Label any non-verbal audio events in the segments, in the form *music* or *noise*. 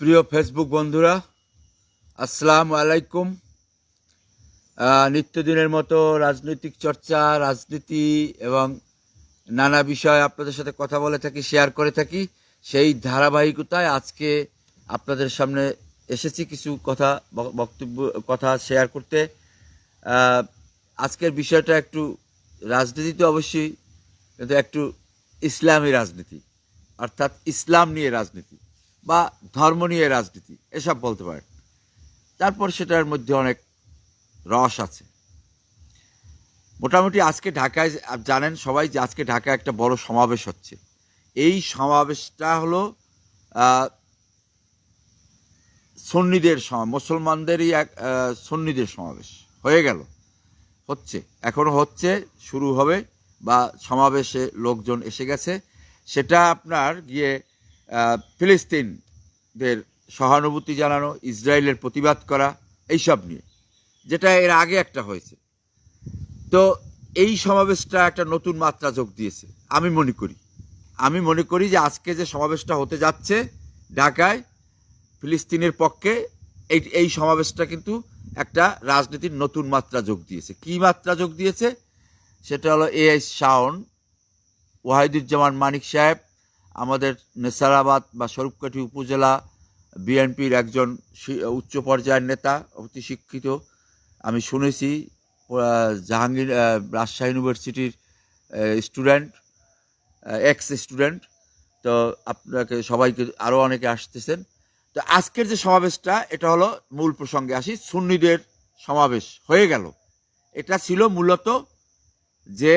প্রিয় ফেসবুক বন্ধুরা, আসসালামু আলাইকুম। নিত্যদিনের মতো রাজনৈতিক চর্চা, রাজনীতি এবং নানা বিষয় আপনাদের সাথে কথা বলে থাকি শেয়ার করে থাকি। সেই ধারাবাহিকতায় আজকে আপনাদের সামনে এসেছি কিছু কথা বক্তব্য, কথা শেয়ার করতে। আজকের বিষয়টা একটু রাজনীতি তো অবশ্যই, কিন্তু একটু ইসলামী রাজনীতি, অর্থাৎ ইসলাম নিয়ে রাজনীতি। বা ধর্ম নিয়ে রাজনীতি, এসব বলতে পারেন। তারপর সেটার মধ্যে অনেক রস আছে। মোটামুটি আজকে ঢাকায় জানেন সবাই যে আজকে ঢাকায় একটা বড় সমাবেশ হচ্ছে। এই সমাবেশটা হলো সুন্নিদের সমা, মুসলমানদেরই এক সুন্নিদের সমাবেশ। হয়ে গেল। হচ্ছে। এখনও হচ্ছে, শুরু হবে বা সমাবেশে লোকজন এসে গেছে। সেটা আপনার গিয়ে ফিলিস্তিনদের সহানুভূতি জানানো, ইসরায়েলের প্রতিবাদ করা, এইসব নিয়ে, যেটা এর আগে একটা হয়েছে। তো এই সমাবেশটা একটা নতুন মাত্রা যোগ দিয়েছে, আমি মনে করি। আমি মনে করি যে আজকে যে সমাবেশটা হতে যাচ্ছে ঢাকায়, ফিলিস্তিনের পক্ষে, এই এই সমাবেশটা কিন্তু একটা রাজনীতির নতুন মাত্রা যোগ দিয়েছে। কি মাত্রা যোগ দিয়েছে? সেটা হলো এ এস শাওন, ওয়াহিদুজ্জামান মানিক সাহেব আমাদের নেসারাবাদ বা স্বরূপকাঠি উপজেলা বিএনপির একজন উচ্চ পর্যায়ের নেতা, অতি শিক্ষিত। আমি শুনেছি জাহাঙ্গীর রাজশাহী ইউনিভার্সিটির স্টুডেন্ট এক্স স্টুডেন্ট তো আপনাকে, সবাইকে আরও অনেকে আসতেছেন। তো আজকের যে সমাবেশটা, এটা হলো মূল প্রসঙ্গে আসি। সুন্নিদের সমাবেশ হয়ে গেল। এটা ছিল মূলত যে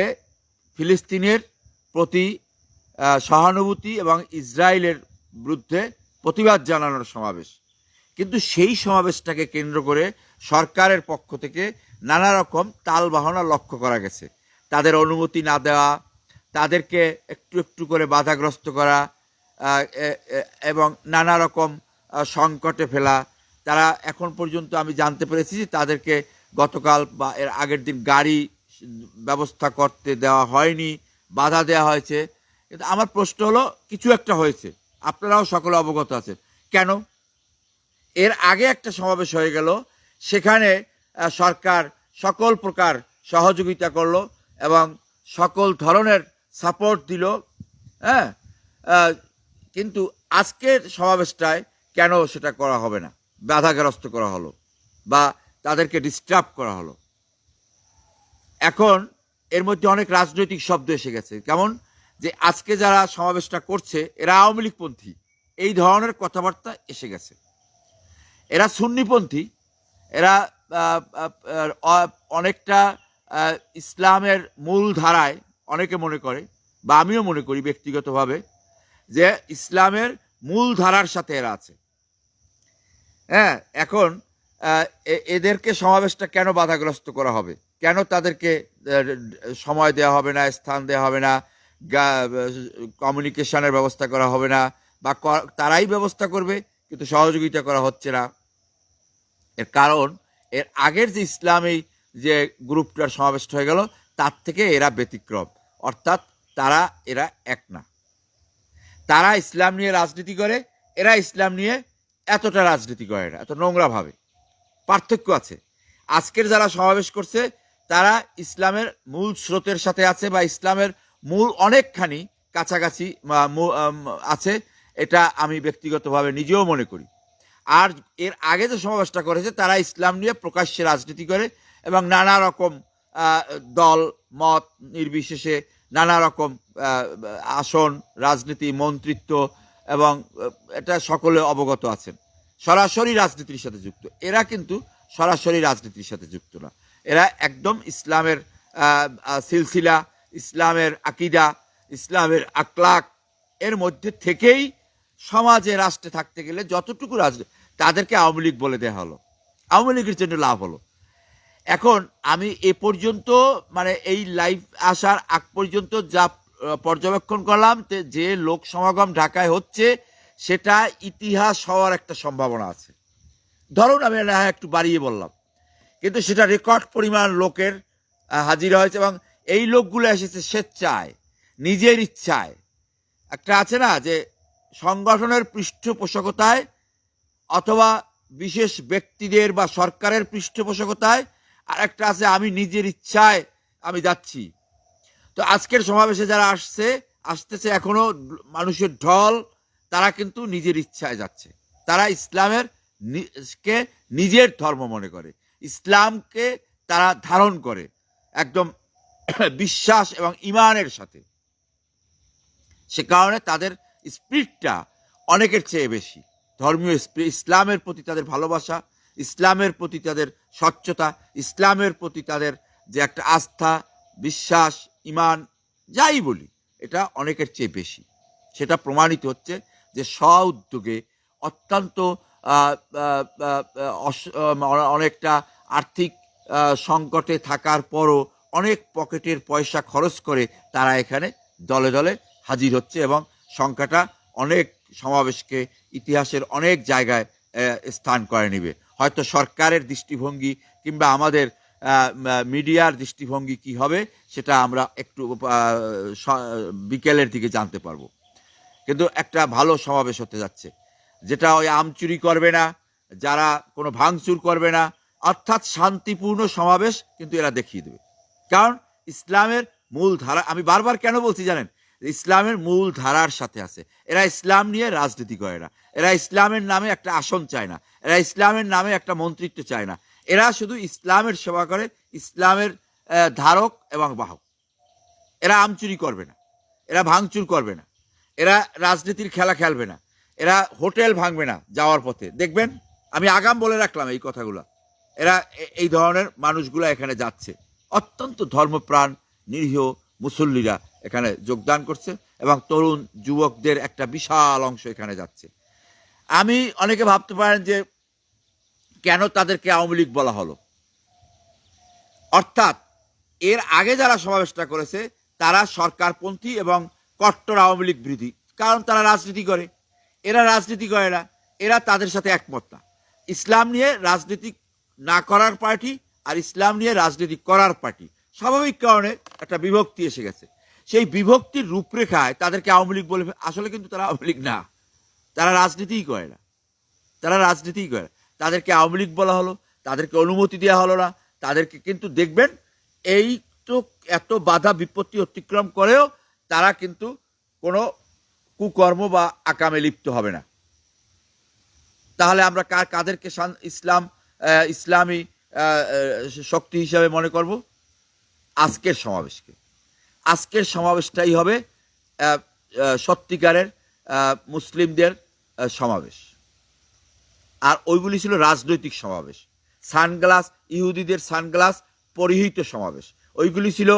ফিলিস্তিনের প্রতি সহানুভূতি এবং ইসরায়েলের বিরুদ্ধে প্রতিবাদ জানানোর সমাবেশ। কিন্তু সেই সমাবেশটাকে কেন্দ্র করে সরকারের পক্ষ থেকে নানা রকম তালবাহনা লক্ষ্য করা গেছে। তাদের অনুমতি না দেওয়া, তাদেরকে একটু একটু করে বাধাগ্রস্ত করা এবং নানা রকম সংকটে ফেলা। তারা এখন পর্যন্ত আমি জানতে পেরেছি যে তাদেরকে গতকাল বা এর আগের দিন গাড়ি ব্যবস্থা করতে দেওয়া হয়নি, বাধা দেওয়া হয়েছে। কিন্তু আমার প্রশ্ন হলো, কিছু একটা হয়েছে। আপনারাও সকলে অবগত আছেন। কেন? এর আগে একটা সমাবেশ হয়ে গেল, সেখানে সরকার সকল প্রকার সহযোগিতা করল এবং সকল ধরনের সাপোর্ট দিল হ্যাঁ? কিন্তু আজকের সমাবেশটায় কেন সেটা করা হবে না? বাধাগ্রস্ত করা হলো বা তাদেরকে ডিস্টার্ব করা হলো। এখন এর মধ্যে অনেক রাজনৈতিক শব্দ এসে গেছে। কেমন? যে আজকে যারা সমাবেশটা করছে, এরা আওয়ামী লীগপন্থী এই ধরনের কথাবার্তা এসে গেছে। এরা সুন্নিপন্থী এরা অনেকটা ইসলামের মূল ধারায় অনেকে মনে করে, বা আমিও মনে করি ব্যক্তিগতভাবে, যে ইসলামের মূল ধারার সাথে এরা আছে। হ্যাঁ এখন এদেরকে সমাবেশটা কেন বাধাগ্রস্ত করা হবে? কেন তাদেরকে সময় দেওয়া হবে না, স্থান দেওয়া হবে না? কমিউনিকেশনের ব্যবস্থা করা হবে না, বা তারাই ব্যবস্থা করবে, কিন্তু সহযোগিতা করা হচ্ছে না। এর কারণ, এর আগের যে ইসলামী যে গ্রুপটার সমাবেশ হয়ে গেল, তার থেকে এরা ব্যতিক্রম। অর্থাৎ তারা, এরা এক না। তারা ইসলাম নিয়ে রাজনীতি করে, এরা ইসলাম নিয়ে এতটা রাজনীতি করে না, এত নোংরাভাবে পার্থক্য আছে। আজকের যারা সমাবেশ করছে, তারা ইসলামের মূল স্রোতের সাথে আছে, বা ইসলামের মূল অনেকখানি কাছাকাছি আছে, এটা আমি ব্যক্তিগতভাবে নিজেও মনে করি। আর এর আগে যে সমাবেশটা করেছে, তারা ইসলাম নিয়ে প্রকাশ্যে রাজনীতি করে এবং নানা রকম দল, মত নির্বিশেষে নানা রকম আসন, রাজনীতি, মন্ত্রিত্ব এবং এটা সকলে অবগত আছেন। সরাসরি রাজনীতির সাথে যুক্ত। এরা কিন্তু সরাসরি রাজনীতির সাথে যুক্ত না। এরা একদম ইসলামের সিলসিলা ইসলামের আকিদা, ইসলামের আকলাক এর মধ্যে থেকেই সমাজে রাষ্ট্রে থাকতে গেলে যতটুকু রাজনীতি তাদেরকে আওয়ামী লীগ বলে দেওয়া হলো। আওয়ামী লীগের জন্য লাভ হলো। এখন আমি এ পর্যন্ত মানে এই লাইভ আসার আগ পর্যন্ত যা পর্যবেক্ষণ করলাম যে লোক সমাগম ঢাকায় হচ্ছে, সেটা ইতিহাস হওয়ার একটা সম্ভাবনা আছে। ধরুন আমি একটু বাড়িয়ে বললাম। কিন্তু সেটা রেকর্ড পরিমাণ লোকের হাজির হয়েছে এবং এই লোকগুলো এসেছে স্বেচ্ছায়, নিজের ইচ্ছায়। একটা আছে না যে সংগঠনের পৃষ্ঠপোষকতায় অথবা বিশেষ ব্যক্তিদের বা সরকারের পৃষ্ঠপোষকতায়, আর একটা আছে আমি নিজের ইচ্ছায় আমি যাচ্ছি। তো আজকের সমাবেশে যারা আসছে, আসতেছে এখনও মানুষের ঢল, তারা কিন্তু নিজের ইচ্ছায় যাচ্ছে। তারা ইসলামের কে নিজের ধর্ম মনে করে। ইসলামকে তারা ধারণ করে। একদম *coughs* বিশ্বাস এবং ইমানের সাথে। সে কারণে তাদের স্পিরিটটা অনেকের চেয়ে বেশি। ধর্মীয় ইসলামের প্রতি তাদের ভালোবাসা, ইসলামের প্রতি তাদের স্বচ্ছতা, ইসলামের প্রতি তাদের যে একটা আস্থা, বিশ্বাস, ইমান, যাই বলি, এটা অনেকের চেয়ে বেশি। সেটা প্রমাণিত হচ্ছে যে স্ব উদ্যোগে অত্যন্ত অনেকটা আর্থিক সংকটে থাকার পরও অনেক পকেটের পয়সা খরচ করে তারা এখানে দলে দলে হাজির হচ্ছে এবং সংখ্যাটা অনেক সমাবেশকে ইতিহাসের অনেক জায়গায় স্থান করে নেবে। হয়তো সরকারের দৃষ্টিভঙ্গি কিংবা আমাদের মিডিয়ার দৃষ্টিভঙ্গি কি হবে সেটা আমরা একটু বিকেলের দিকে জানতে পারব। কিন্তু একটা ভালো সমাবেশ হতে যাচ্ছে, যেটা ওই আম চুরি করবে না, যারা কোনো ভাঙচুর করবে না, অর্থাৎ শান্তিপূর্ণ সমাবেশ কিন্তু এরা দেখিয়ে দেবে। কারণ ইসলামের মূল ধারা, আমি বারবার কেন বলছি জানেন? ইসলামের মূল ধারার সাথে আছে। এরা ইসলাম নিয়ে রাজনীতি করে না। এরা ইসলামের নামে একটা আসন চায় না। এরা ইসলামের নামে একটা মন্ত্রিত্ব চায় না। এরা শুধু ইসলামের সেবা করে, ইসলামের ধারক এবং বাহক। এরা আমচুরি করবে না। এরা ভাঙচুর করবে না। এরা রাজনীতির খেলা খেলবে না। এরা হোটেল ভাঙবে না যাওয়ার পথে। দেখবেন? আমি আগাম বলে রাখলাম এই কথাগুলো। এরা এই ধরনের মানুষগুলো এখানে যাচ্ছে। অত্যন্ত ধর্মপ্রাণ, নিরীহ মুসল্লিরা এখানে যোগদান করছে এবং তরুণ যুবকদের একটা বিশাল অংশ এখানে যাচ্ছে। আমি অনেকে ভাবতে পারেন যে কেন তাদেরকে আওয়ামী লীগ বলা হলো? অর্থাৎ এর আগে যারা সমাবেশটা করেছে, তারা সরকারপন্থী এবং কট্টর আওয়ামী লীগ বিরোধী, কারণ তারা রাজনীতি করে। এরা রাজনীতি করে না, এরা তাদের সাথে একমত না। ইসলাম নিয়ে রাজনীতি না করার পার্টি আর ইসলাম নিয়ে রাজনীতি করার পার্টি। স্বাভাবিক কারণে একটা বিভক্তি এসে গেছে। সেই বিভক্তির রূপরেখায় তাদেরকে আওয়ামী লীগ বলে আসলে কিন্তু তারা আওয়ামী লীগ না। তারা রাজনীতিই করে না। তারা রাজনীতিই করে তাদেরকে আওয়ামী লীগ বলা হলো, তাদেরকে অনুমতি দেওয়া হলো না। তাদেরকে কিন্তু দেখবেন এই তো এত বাধা বিপত্তি অতিক্রম করেও তারা কিন্তু কোনো কুকর্ম বা আকামে লিপ্ত হবে না। তাহলে আমরা কাদেরকে ইসলাম ইসলামী শক্তি হিসাবে মনে করব। আজকের সমাবেশকে। আজকের সমাবেশটাই হবে সত্যিকারের মুসলিমদের সমাবেশ। আর ওইগুলি ছিল রাজনৈতিক সমাবেশ। সানগ্লাস, ইহুদিদের সানগ্লাস পরিহিত সমাবেশ। ওইগুলি ছিল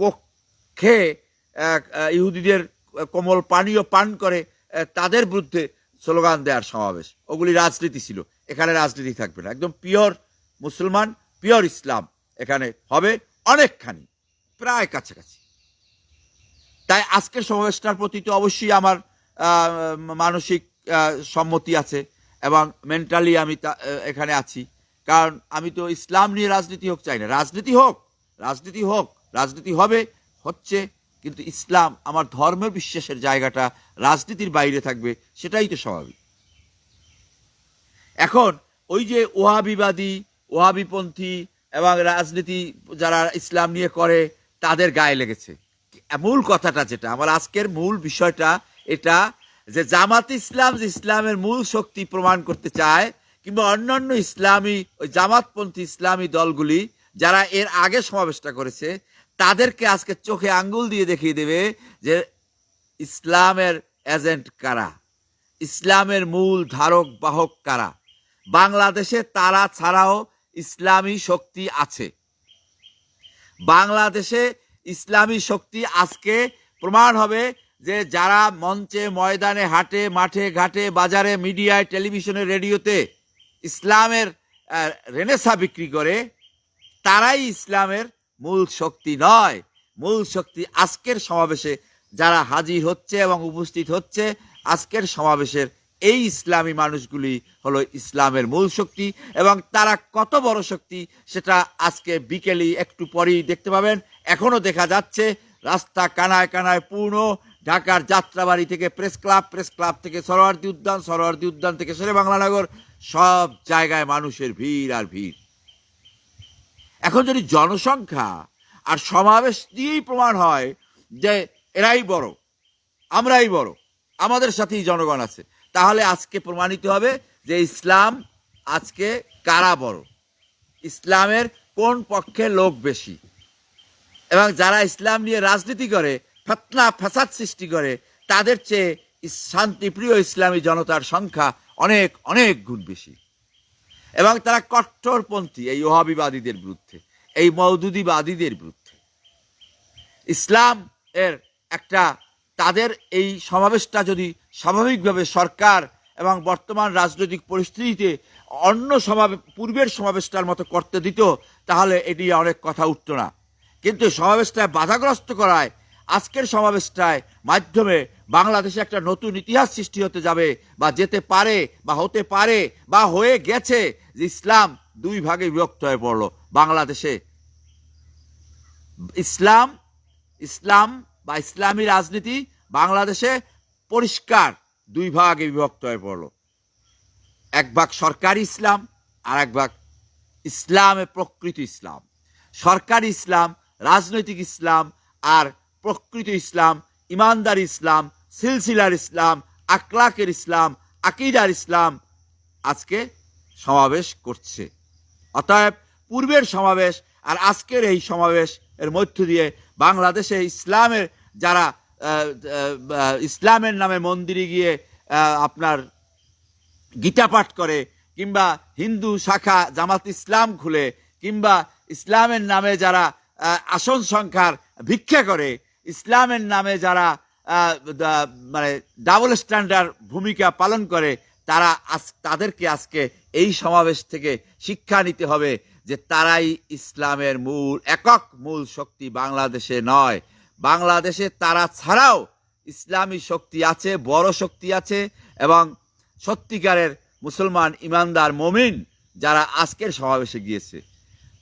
কক্ষে ইহুদিদের কোমল পানীয় পান করে তাদের বিরুদ্ধে স্লোগান দেওয়ার সমাবেশ। ওগুলি রাজনীতি ছিল। এখানে রাজনীতি থাকবে না। একদম পিওর মুসলমান পিওর ইসলাম। এখানে হবে অনেকখানি, প্রায় কাছাকাছি। তাই আজকের সমাবেশটার প্রতি তো অবশ্যই আমার মানসিক সম্মতি আছে এবং মেন্টালি আমি এখানে আছি। কারণ আমি তো ইসলাম নিয়ে রাজনীতি হোক চাই না। রাজনীতি হোক রাজনীতি হোক, রাজনীতি হবে, হচ্ছে, কিন্তু ইসলাম আমার ধর্মের বিশ্বাসের জায়গাটা রাজনীতির বাইরে থাকবে, সেটাই তো স্বাভাবিক। এখন ওই যে ওহাবিবাদী ওহাবিপন্থী এবং রাজনীতি যারা ইসলাম নিয়ে করে, তাদের গায়ে লেগেছে। মূল কথাটা যেটা, আমার আজকের মূল বিষয়টা এটা যে জামাত ইসলাম যে ইসলামের মূল শক্তি প্রমাণ করতে চায়, কিংবা অন্যান্য ইসলামী, ওই জামাতপন্থী ইসলামী দলগুলি যারা এর আগে সমাবেশটা করেছে, তাদেরকে আজকে চোখে আঙ্গুল দিয়ে দেখিয়ে দেবে যে ইসলামের এজেন্ট কারা? ইসলামের মূল ধারক বাহক কারা? বাংলাদেশে তারা ছাড়াও ইসলামী শক্তি আছে। বাংলাদেশে ইসলামী শক্তি আজকে প্রমাণ হবে যে যারা মঞ্চে, ময়দানে হাটে, মাঠে ঘাটে, বাজারে, মিডিয়ায়, টেলিভিশনে, রেডিওতে ইসলামের রেনেসা বিক্রি করে, তারাই ইসলামের মূল শক্তি নয়। মূল শক্তি আজকের সমাবেশে যারা হাজির হচ্ছে এবং উপস্থিত হচ্ছে, আজকের সমাবেশের এই ইসলামী মানুষগুলি হলো ইসলামের মূল শক্তি এবং তারা কত বড় শক্তি সেটা আজকে বিকেলেই একটু পরেই দেখতে পাবেন। এখনও দেখা যাচ্ছে রাস্তা কানায় কানায় পূর্ণ। ঢাকার যাত্রাবাড়ি থেকে প্রেস ক্লাব প্রেস ক্লাব থেকে সরোয়ার্দী উদ্যান সরোয়ার্দী উদ্যান থেকে শেরে বাংলানগর সব জায়গায় মানুষের ভিড় আর ভিড়। এখন যদি জনসংখ্যা আর সমাবেশ দিয়েই প্রমাণ হয় যে এরাই বড়, আমরাই বড়, আমাদের সাথেই জনগণ আছে তাহলে আজকে প্রমাণিত হবে যে ইসলাম আজকে কারা বড়? ইসলামের কোন পক্ষে লোক বেশি? এবং যারা ইসলাম নিয়ে রাজনীতি করে, ফতনা ফাসাদ সৃষ্টি করে, তাদের চেয়ে শান্তিপ্রিয় ইসলামী জনতার সংখ্যা অনেক অনেক গুণ বেশি। এবং তারা কট্টরপন্থী, এই ওহাবিবাদীদের বিরুদ্ধে, এই মৌদুদিবাদীদের বিরুদ্ধে। ইসলাম এর একটা তাদের এই সমাবেশটা যদি স্বাভাবিকভাবে সরকার এবং বর্তমান রাজনৈতিক পরিস্থিতিতে অন্য সমাবেশ পূর্বের সমাবেশটার মতো করতে দিত, তাহলে এটি অনেক কথা উঠতো না। কিন্তু সমাবেশটায় বাধাগ্রস্ত করায় আজকের সমাবেশটায় মাধ্যমে বাংলাদেশে একটা নতুন ইতিহাস সৃষ্টি হতে যাবে বা যেতে পারে বা হতে পারে বা হয়ে গেছে যে ইসলাম দুই ভাগে বিভক্ত হয়ে পড়ল। বাংলাদেশে ইসলাম ইসলাম বা ইসলামী রাজনীতি বাংলাদেশে পরিষ্কার দুই ভাগে বিভক্ত হয়ে পড়ল। এক ভাগ সরকারি ইসলাম, আর এক ভাগ ইসলামে প্রকৃত ইসলাম। সরকারি ইসলাম, রাজনৈতিক ইসলাম, আর প্রকৃত ইসলাম, ইমানদার ইসলাম, সিলসিলার ইসলাম আকলাকের ইসলাম, আকিদার ইসলাম আজকে সমাবেশ করছে। অতএব পূর্বের সমাবেশ আর আজকের এই সমাবেশ এর মধ্য দিয়ে বাংলাদেশে ইসলামের যারা ইসলামের নামে মন্দিরে গিয়ে আপনার গীতা পাঠ করে, কিংবা হিন্দু শাখা জামাত ইসলাম খুলে, কিংবা ইসলামের নামে যারা আসন সংখ্যার ভিক্ষা করে, ইসলামের নামে যারা মানে ডাবল স্ট্যান্ডার্ড ভূমিকা পালন করে, তারা আজ, তাদেরকে আজকে এই সমাবেশ থেকে শিক্ষা নিতে হবে। যে তারাই ইসলামের মূল, একক মূল শক্তি বাংলাদেশে নয়। বাংলাদেশে তারা ছাড়াও ইসলামী শক্তি আছে, বড় শক্তি আছে এবং সত্যিকারের মুসলমান ইমানদার মমিন যারা আজকের সমাবেশে গিয়েছে।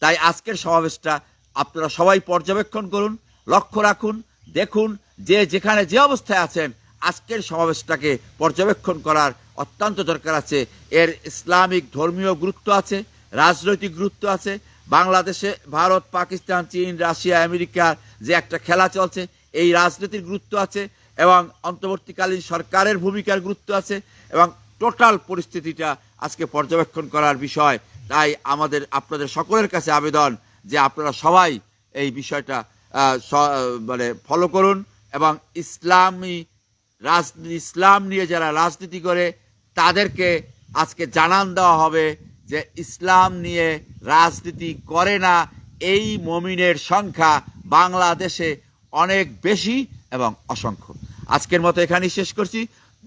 তাই আজকের সমাবেশটা আপনারা সবাই পর্যবেক্ষণ করুন, লক্ষ্য রাখুন, দেখুন যে যেখানে যে অবস্থায় আছেন, আজকের সমাবেশটাকে পর্যবেক্ষণ করার অত্যন্ত দরকার আছে। এর ইসলামিক ধর্মীয় গুরুত্ব আছে রাজনৈতিক গুরুত্ব আছে। বাংলাদেশে ভারত, পাকিস্তান, চীন, রাশিয়া, আমেরিকার যে একটা খেলা চলছে, এই রাজনীতির গুরুত্ব আছে এবং অন্তর্বর্তীকালীন সরকারের ভূমিকার গুরুত্ব আছে এবং টোটাল পরিস্থিতিটা আজকে পর্যবেক্ষণ করার বিষয়। তাই আমাদের, আপনাদের সকলের কাছে আবেদন যে আপনারা সবাই এই বিষয়টা মানে ফলো করুন এবং ইসলামী রাজ, ইসলাম নিয়ে যারা রাজনীতি করে, তাদেরকে আজকে জানান দেওয়া হবে। যে ইসলাম নিয়ে রাজনীতি করে না, এই মমিনের সংখ্যা বাংলাদেশে অনেক বেশি এবং অসংখ্য। আজকের মতো এখানেই শেষ করছি।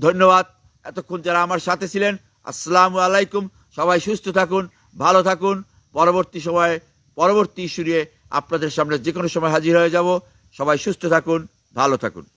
ধন্যবাদ। এতক্ষণ যারা আমার সাথে ছিলেন, আসসালামু আলাইকুম। সবাই সুস্থ থাকুন, ভালো থাকুন। পরবর্তী সময়ে, পরবর্তী ইস্যু নিয়ে আপনাদের সামনে যে কোনো সময় হাজির হয়ে যাব। সবাই সুস্থ থাকুন, ভালো থাকুন।